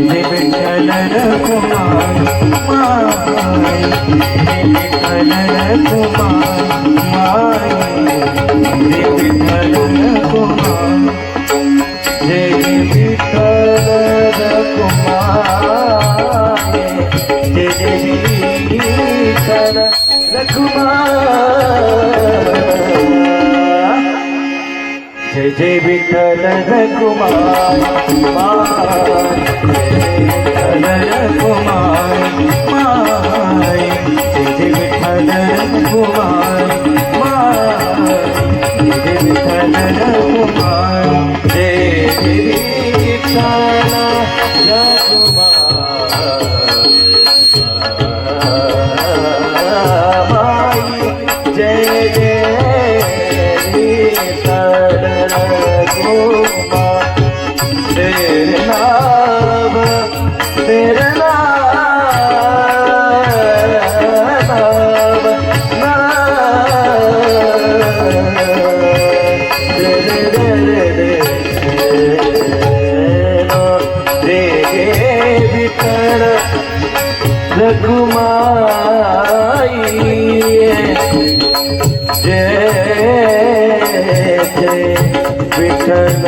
పెళ్ళి విఠలరకుమార్ మాయ పెళ్ళి విఠలరకుమార్ మాయ పెళ్ళి విఠలరకుమార్ జయ విఠలరకుమార్ జయ విఠలరకుమార్ जय जय विठ्ठल रघुमार जय विठ्ठल रघुमाय माय जय जय विठ्ठल रघुमार माय जय जय विठ्ठल रघुमार जय विठ्ठल रघुमार तेरे नाम तेरे नाम विठ्ठल रघुमाई जय जय विठ्ठल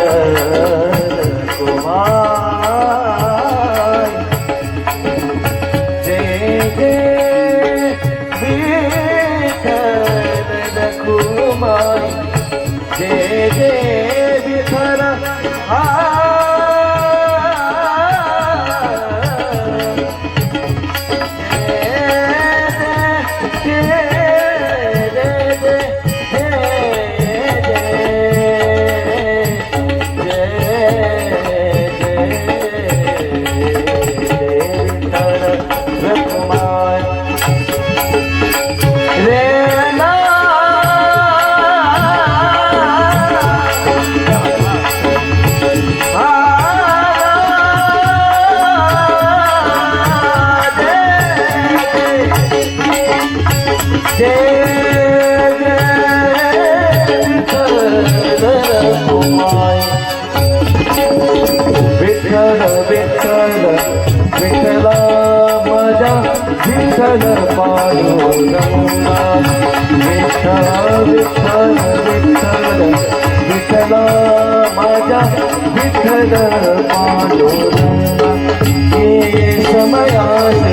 विठ्ठल विठ्ठल विठ्ठला विठ्ठल विठ्ठल विठ्ठल विठ्ठल माझ्या विठ्ठल पांडुरंगा ये समयाचे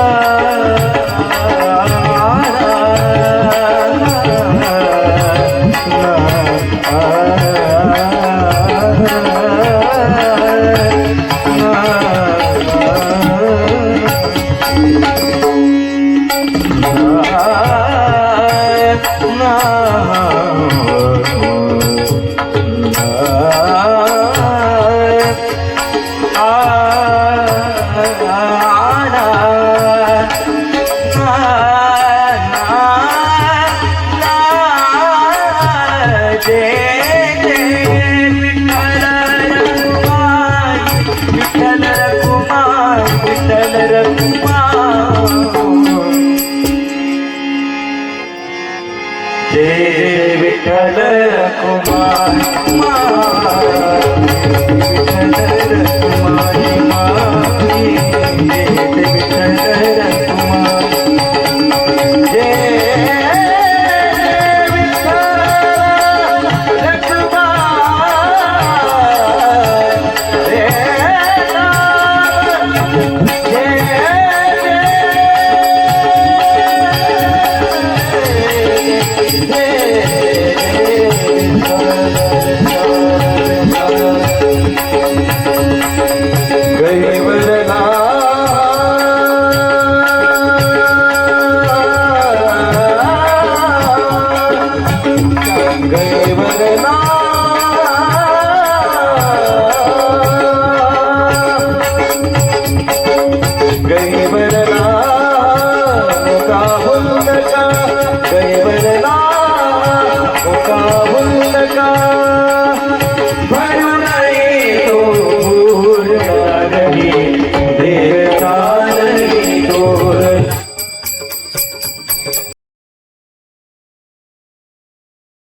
কুমার কুমার। Right